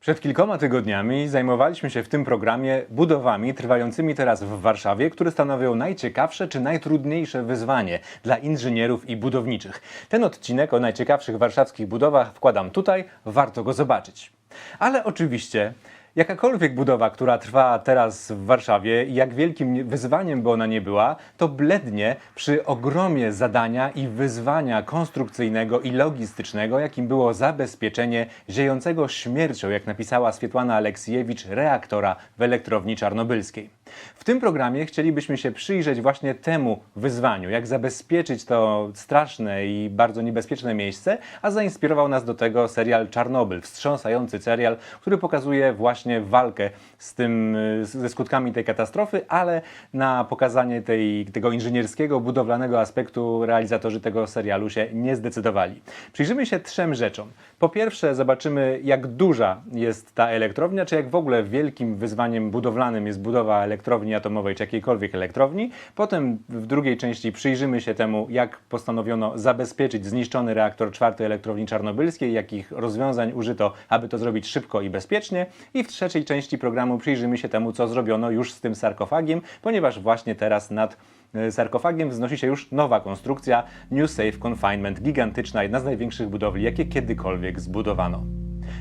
Przed kilkoma tygodniami zajmowaliśmy się w tym programie budowami trwającymi teraz w Warszawie, które stanowią najciekawsze czy najtrudniejsze wyzwanie dla inżynierów i budowniczych. Ten odcinek o najciekawszych warszawskich budowach wkładam tutaj, warto go zobaczyć. Ale oczywiście Jakakolwiek budowa, która trwa teraz w Warszawie, jak wielkim nie- wyzwaniem by ona nie była, to blednie przy ogromie zadania i wyzwania konstrukcyjnego i logistycznego, jakim było zabezpieczenie ziejącego śmiercią, jak napisała Swietłana Aleksijewicz, reaktora w elektrowni czarnobylskiej. W tym programie chcielibyśmy się przyjrzeć właśnie temu wyzwaniu, jak zabezpieczyć to straszne i bardzo niebezpieczne miejsce, a zainspirował nas do tego serial Czarnobyl, wstrząsający serial, który pokazuje właśnie walkę z tym, ze skutkami tej katastrofy, ale na pokazanie tej, tego inżynierskiego, budowlanego aspektu realizatorzy tego serialu się nie zdecydowali. Przyjrzymy się trzem rzeczom. Po pierwsze zobaczymy, jak duża jest ta elektrownia, czy jak w ogóle wielkim wyzwaniem budowlanym jest budowa elektrowni atomowej, czy jakiejkolwiek elektrowni. Potem w drugiej części przyjrzymy się temu, jak postanowiono zabezpieczyć zniszczony reaktor czwartej elektrowni czarnobylskiej, jakich rozwiązań użyto, aby to zrobić szybko i bezpiecznie. I w trzeciej części programu przyjrzymy się temu, co zrobiono już z tym sarkofagiem, ponieważ właśnie teraz nad e, sarkofagiem wznosi się już nowa konstrukcja New Safe Confinement, gigantyczna, jedna z największych budowli, jakie kiedykolwiek zbudowano.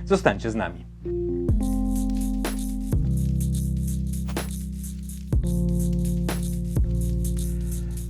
Zostańcie z nami.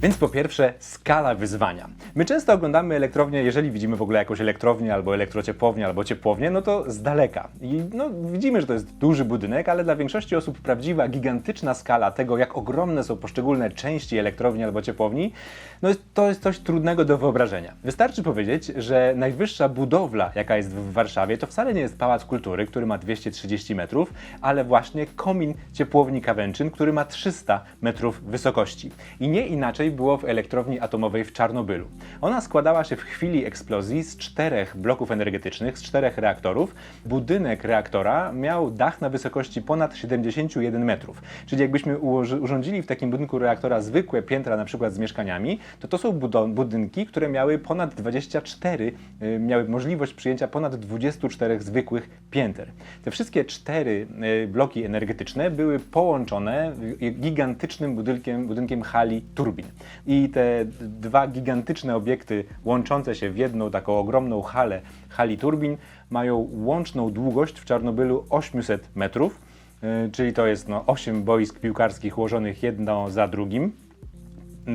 Więc po pierwsze, skala wyzwania. My często oglądamy elektrownię, jeżeli widzimy w ogóle jakąś elektrownię, albo elektrociepłownię, albo ciepłownię, no to z daleka. I no, widzimy, że to jest duży budynek, ale dla większości osób prawdziwa, gigantyczna skala tego, jak ogromne są poszczególne części elektrowni albo ciepłowni, no to jest coś trudnego do wyobrażenia. Wystarczy powiedzieć, że najwyższa budowla, jaka jest w Warszawie, to wcale nie jest Pałac Kultury, który ma 230 metrów, ale właśnie komin ciepłowni Kawęczyn, który ma 300 metrów wysokości. I nie inaczej było w elektrowni atomowej w Czarnobylu. Ona składała się w chwili eksplozji z czterech bloków energetycznych, z czterech reaktorów. Budynek reaktora miał dach na wysokości ponad 71 metrów. Czyli jakbyśmy urządzili w takim budynku reaktora zwykłe piętra, na przykład z mieszkaniami, to to są budynki, które miały ponad 24, y, miały możliwość przyjęcia ponad 24 zwykłych pięter. Te wszystkie cztery y, bloki energetyczne były połączone y, gigantycznym budynkiem, budynkiem hali turbin. I te dwa gigantyczne obiekty łączące się w jedną taką ogromną halę hali turbin mają łączną długość w Czarnobylu 800 metrów, y, czyli to jest no, 8 boisk piłkarskich ułożonych jedno za drugim.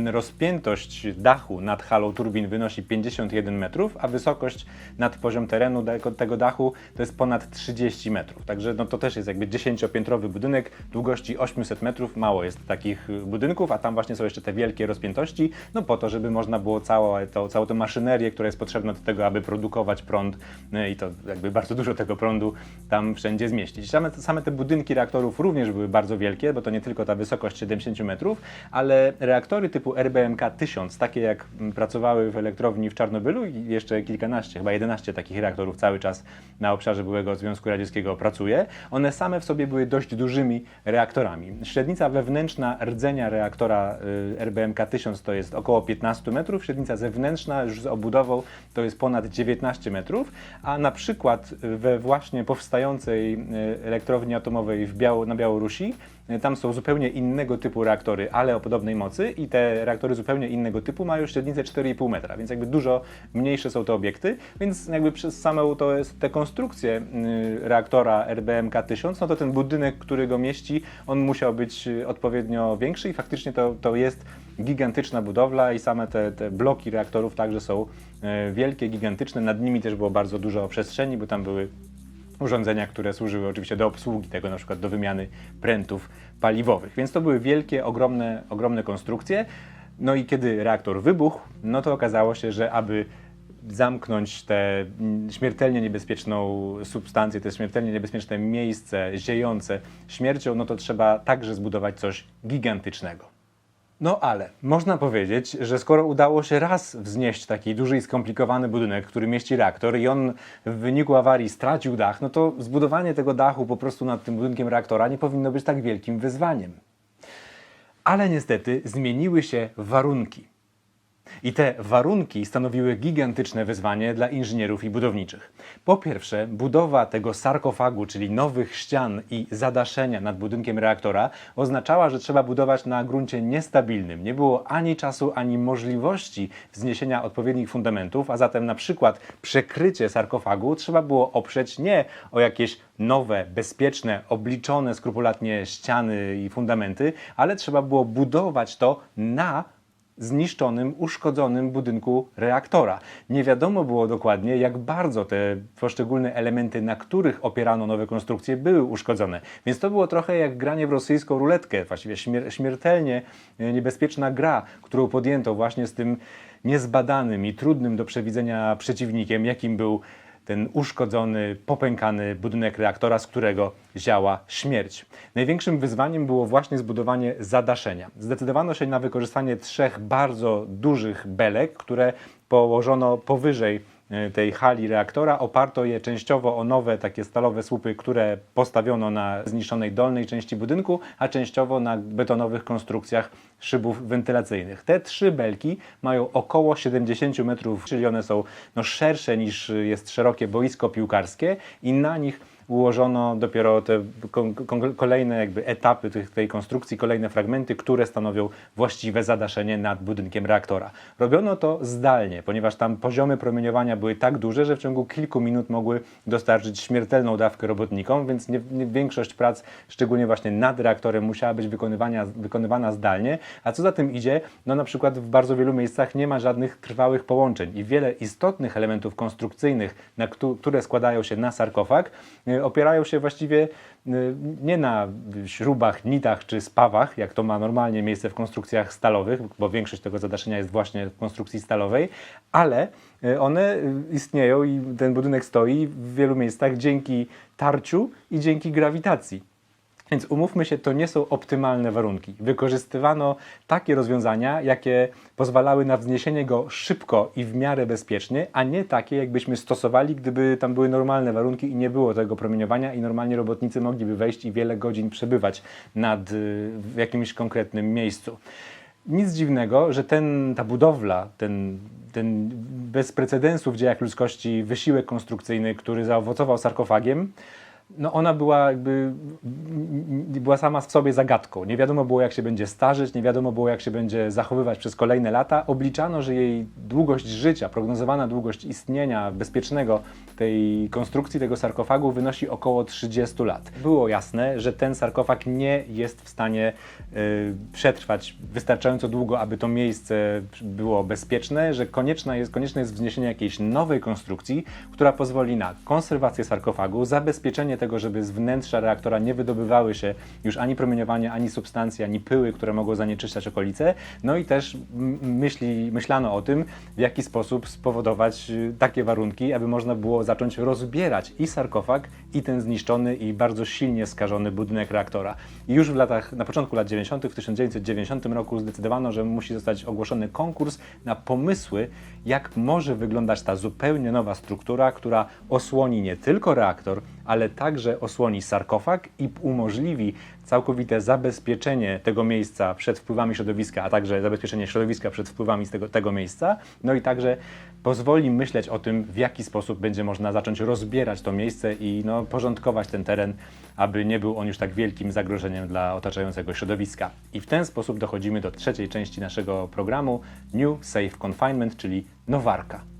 Rozpiętość dachu nad halą turbin wynosi 51 metrów, a wysokość nad poziom terenu tego- dachu to jest ponad 30 metrów. Także no to też jest jakby 10-piętrowy budynek długości 800 metrów. Mało jest takich y, budynków, a tam właśnie są jeszcze te wielkie rozpiętości, no po to, żeby można było całą, to, całą tę maszynerię, która jest potrzebna do tego, aby produkować prąd y, i to jakby bardzo dużo tego prądu tam wszędzie zmieścić. Same, same te budynki reaktorów również były bardzo wielkie, bo to nie tylko ta wysokość 70 metrów, ale reaktory typu RBMK 1000, takie jak mm, pracowały w elektrowni w Czarnobylu i jeszcze kilkanaście, chyba 11 takich reaktorów cały czas na obszarze byłego Związku Radzieckiego pracuje, one same w sobie były dość dużymi reaktorami. Średnica wewnętrzna rdzenia reaktora y, RBMK 1000 to jest około 15 metrów, średnica zewnętrzna już z obudową to jest ponad 19 metrów, a na przykład we właśnie powstającej y, elektrowni atomowej w Biało, na Białorusi y, tam są zupełnie innego typu reaktory, ale o podobnej mocy i te reaktory zupełnie innego typu mają średnicę 4,5 metra, więc jakby dużo mniejsze są te obiekty, więc jakby przez samą to jest te konstrukcje y, reaktora RBMK 1000, no to ten budynek, który go mieści, on musiał być y, odpowiednio większy i faktycznie to, to jest gigantyczna budowla i same te, te bloki reaktorów także są e, wielkie, gigantyczne, nad nimi też było bardzo dużo przestrzeni, bo tam były urządzenia, które służyły oczywiście do obsługi tego, na przykład do wymiany prętów paliwowych. Więc to były wielkie, ogromne, ogromne konstrukcje. No i kiedy reaktor wybuchł, no to okazało się, że aby zamknąć tę mm, śmiertelnie niebezpieczną substancję, to śmiertelnie niebezpieczne miejsce ziejące śmiercią, no to trzeba także zbudować coś gigantycznego. No ale można powiedzieć, że skoro udało się raz wznieść taki duży i skomplikowany budynek, który mieści reaktor i on w wyniku awarii stracił dach, no to zbudowanie tego dachu po prostu nad tym budynkiem reaktora nie powinno być tak wielkim wyzwaniem. Ale niestety zmieniły się warunki. I te warunki stanowiły gigantyczne wyzwanie dla inżynierów i budowniczych. Po pierwsze, budowa tego sarkofagu, czyli nowych ścian i zadaszenia nad budynkiem reaktora, oznaczała, że trzeba budować na gruncie niestabilnym. Nie było ani czasu, ani możliwości wzniesienia odpowiednich fundamentów, a zatem na przykład przekrycie sarkofagu trzeba było oprzeć nie o jakieś nowe, bezpieczne, obliczone skrupulatnie ściany i fundamenty, ale trzeba było budować to na zniszczonym, uszkodzonym budynku reaktora. Nie wiadomo było dokładnie, jak bardzo te poszczególne elementy, na których opierano nowe konstrukcje, były uszkodzone. Więc to było trochę jak granie w rosyjską ruletkę, właściwie śmier- śmiertelnie e, niebezpieczna gra, którą podjęto właśnie z tym niezbadanym i trudnym do przewidzenia przeciwnikiem, jakim był ten uszkodzony, popękany budynek reaktora, z którego ziała śmierć. Największym wyzwaniem było właśnie zbudowanie zadaszenia. Zdecydowano się na wykorzystanie trzech bardzo dużych belek, które położono powyżej e, tej hali reaktora. Oparto je częściowo o nowe takie stalowe słupy, które postawiono na zniszczonej dolnej części budynku, a częściowo na betonowych konstrukcjach szybów wentylacyjnych. Te trzy belki mają około 70 metrów, czyli one są no, szersze niż jest szerokie boisko piłkarskie i na nich ułożono dopiero te kolejne jakby etapy tej konstrukcji, kolejne fragmenty, które stanowią właściwe zadaszenie nad budynkiem reaktora. Robiono to zdalnie, ponieważ tam poziomy promieniowania były tak duże, że w ciągu kilku minut mogły dostarczyć śmiertelną dawkę robotnikom, więc nie, nie, większość prac, szczególnie właśnie nad reaktorem, musiała być wykonywana zdalnie, a co za tym idzie, no na przykład w bardzo wielu miejscach nie ma żadnych trwałych połączeń i wiele istotnych elementów konstrukcyjnych, na któ- które składają się na sarkofag, opierają się właściwie y, nie na śrubach, nitach czy spawach, jak to ma normalnie miejsce w konstrukcjach stalowych, bo większość tego zadaszenia jest właśnie w konstrukcji stalowej, ale y, one y, istnieją i ten budynek stoi w wielu miejscach dzięki tarciu i dzięki grawitacji. Więc umówmy się, to nie są optymalne warunki. Wykorzystywano takie rozwiązania, jakie pozwalały na wzniesienie go szybko i w miarę bezpiecznie, a nie takie, jakbyśmy stosowali, gdyby tam były normalne warunki i nie było tego promieniowania i normalnie robotnicy mogliby wejść i wiele godzin przebywać nad, y, w jakimś konkretnym miejscu. Nic dziwnego, że ten, ta budowla, ten, ten bez precedensu w dziejach ludzkości wysiłek konstrukcyjny, który zaowocował sarkofagiem, no ona była jakby była sama w sobie zagadką. Nie wiadomo było, jak się będzie starzeć, nie wiadomo było, jak się będzie zachowywać przez kolejne lata. Obliczano, że jej długość życia, prognozowana długość istnienia bezpiecznego tej konstrukcji, tego sarkofagu wynosi około 30 lat. Było jasne, że ten sarkofag nie jest w stanie y, przetrwać wystarczająco długo, aby to miejsce było bezpieczne, że konieczne jest, konieczne jest wzniesienie jakiejś nowej konstrukcji, która pozwoli na konserwację sarkofagu, zabezpieczenie tego, żeby z wnętrza reaktora nie wydobywały się już ani promieniowanie, ani substancje, ani pyły, które mogą zanieczyszczać okolice. No i też myśli, myślano o tym, w jaki sposób spowodować y, takie warunki, aby można było zacząć rozbierać i sarkofag, i ten zniszczony i bardzo silnie skażony budynek reaktora. I już w latach, na początku lat 90., w 1990 roku zdecydowano, że musi zostać ogłoszony konkurs na pomysły, jak może wyglądać ta zupełnie nowa struktura, która osłoni nie tylko reaktor, ale także osłoni sarkofag i umożliwi całkowite zabezpieczenie tego miejsca przed wpływami środowiska, a także zabezpieczenie środowiska przed wpływami z tego, tego miejsca, no i także pozwoli myśleć o tym, w jaki sposób będzie można zacząć rozbierać to miejsce i no, porządkować ten teren, aby nie był on już tak wielkim zagrożeniem dla otaczającego środowiska. I w ten sposób dochodzimy do trzeciej części naszego programu New Safe Confinement, czyli Nowarka.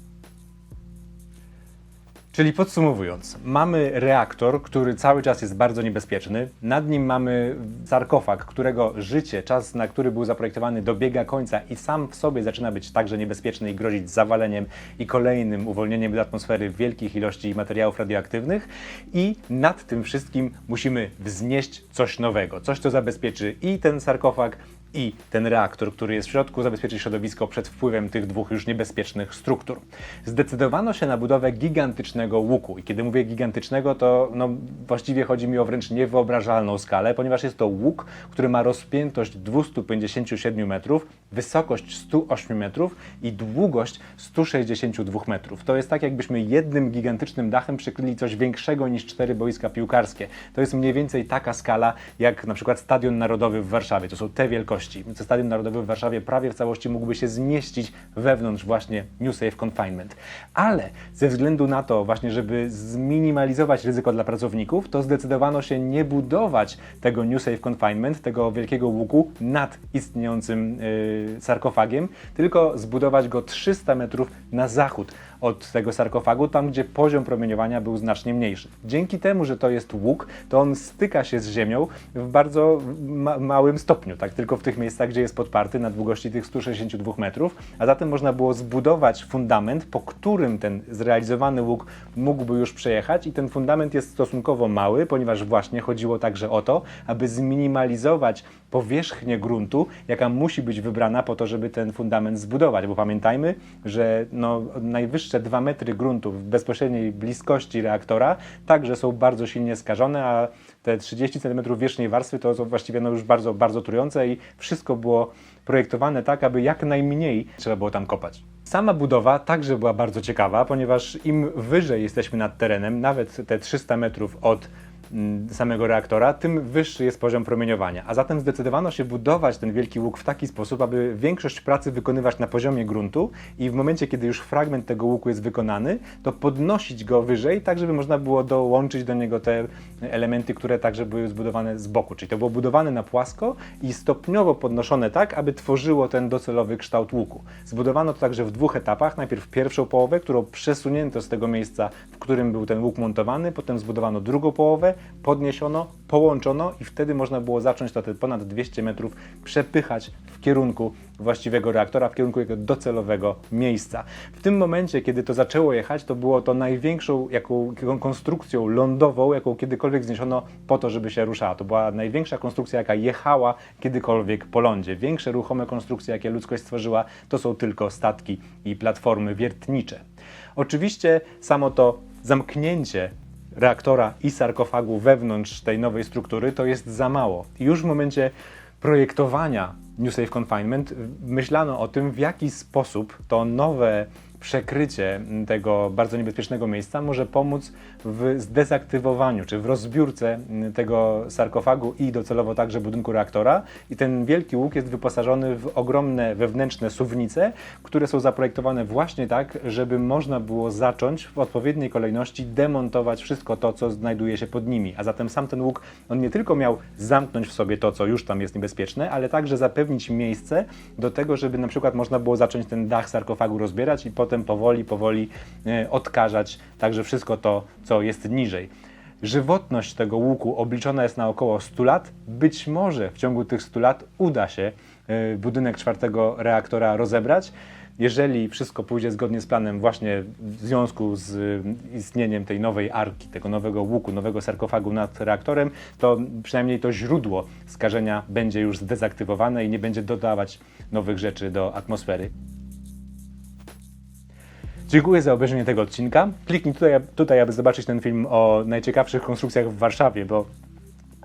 Czyli podsumowując, mamy reaktor, który cały czas jest bardzo niebezpieczny. Nad nim mamy sarkofag, którego życie, czas na który był zaprojektowany, dobiega końca i sam w sobie zaczyna być także niebezpieczny i grozić zawaleniem i kolejnym uwolnieniem do atmosfery wielkich ilości materiałów radioaktywnych. I nad tym wszystkim musimy wznieść coś nowego, coś, co zabezpieczy i ten sarkofag, i ten reaktor, który jest w środku, zabezpieczy środowisko przed wpływem tych dwóch już niebezpiecznych struktur. Zdecydowano się na budowę gigantycznego łuku. I kiedy mówię gigantycznego, to no, właściwie chodzi mi o wręcz niewyobrażalną skalę, ponieważ jest to łuk, który ma rozpiętość 257 metrów, wysokość 108 metrów i długość 162 metrów. To jest tak, jakbyśmy jednym gigantycznym dachem przykryli coś większego niż cztery boiska piłkarskie. To jest mniej więcej taka skala, jak na przykład Stadion Narodowy w Warszawie. To są te wielkości. Stadion Narodowy w Warszawie prawie w całości mógłby się zmieścić wewnątrz właśnie New Safe Confinement. Ale ze względu na to właśnie, żeby zminimalizować ryzyko dla pracowników, to zdecydowano się nie budować tego New Safe Confinement, tego wielkiego łuku nad istniejącym yy, sarkofagiem, tylko zbudować go 300 metrów na zachód od tego sarkofagu, tam gdzie poziom promieniowania był znacznie mniejszy. Dzięki temu, że to jest łuk, to on styka się z ziemią w bardzo ma małym stopniu, tak tylko w tych miejscach, gdzie jest podparty na długości tych 162 metrów, a zatem można było zbudować fundament, po którym ten zrealizowany łuk mógłby już przejechać i ten fundament jest stosunkowo mały, ponieważ właśnie chodziło także o to, aby zminimalizować powierzchnię gruntu, jaka musi być wybrana po to, żeby ten fundament zbudować, bo pamiętajmy, że no, najwyższe 2 metry gruntu w bezpośredniej bliskości reaktora także są bardzo silnie skażone, a te 30 cm wierzchniej warstwy to są właściwie no, już bardzo, bardzo trujące i wszystko było projektowane tak, aby jak najmniej trzeba było tam kopać. Sama budowa także była bardzo ciekawa, ponieważ im wyżej jesteśmy nad terenem, nawet te 300 metrów od samego reaktora, tym wyższy jest poziom promieniowania. A zatem zdecydowano się budować ten wielki łuk w taki sposób, aby większość pracy wykonywać na poziomie gruntu i w momencie, kiedy już fragment tego łuku jest wykonany, to podnosić go wyżej, tak żeby można było dołączyć do niego te elementy, które także były zbudowane z boku. Czyli to było budowane na płasko i stopniowo podnoszone tak, aby tworzyło ten docelowy kształt łuku. Zbudowano to także w dwóch etapach. Najpierw pierwszą połowę, którą przesunięto z tego miejsca, w którym był ten łuk montowany, potem zbudowano drugą połowę, podniesiono, połączono i wtedy można było zacząć to te ponad 200 metrów przepychać w kierunku właściwego reaktora, w kierunku jego docelowego miejsca. W tym momencie, kiedy to zaczęło jechać, to było to największą jaką, konstrukcją lądową, jaką kiedykolwiek zniesiono po to, żeby się ruszała. To była największa konstrukcja, jaka jechała kiedykolwiek po lądzie. Większe ruchome konstrukcje, jakie ludzkość stworzyła, to są tylko statki i platformy wiertnicze. Oczywiście samo to zamknięcie reaktora i sarkofagu wewnątrz tej nowej struktury to jest za mało. Już w momencie projektowania New Safe Confinement myślano o tym, w jaki sposób to nowe przekrycie tego bardzo niebezpiecznego miejsca może pomóc w zdezaktywowaniu czy w rozbiórce tego sarkofagu i docelowo także budynku reaktora. I ten wielki łuk jest wyposażony w ogromne wewnętrzne suwnice, które są zaprojektowane właśnie tak, żeby można było zacząć w odpowiedniej kolejności demontować wszystko to, co znajduje się pod nimi. A zatem sam ten łuk, on nie tylko miał zamknąć w sobie to, co już tam jest niebezpieczne, ale także zapewnić miejsce do tego, żeby na przykład można było zacząć ten dach sarkofagu rozbierać i potem powoli, powoli e, odkażać także wszystko to, co jest niżej. Żywotność tego łuku obliczona jest na około 100 lat. Być może w ciągu tych 100 lat uda się e, budynek czwartego reaktora rozebrać. Jeżeli wszystko pójdzie zgodnie z planem, właśnie w związku z y, istnieniem tej nowej arki, tego nowego łuku, nowego sarkofagu nad reaktorem, to przynajmniej to źródło skażenia będzie już zdezaktywowane i nie będzie dodawać nowych rzeczy do atmosfery. Dziękuję za obejrzenie tego odcinka. Kliknij tutaj, tutaj, aby zobaczyć ten film o najciekawszych konstrukcjach w Warszawie, bo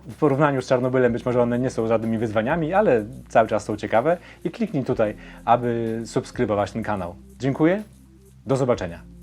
w porównaniu z Czarnobylem być może one nie są żadnymi wyzwaniami, ale cały czas są ciekawe. I kliknij tutaj, aby subskrybować ten kanał. Dziękuję. Do zobaczenia.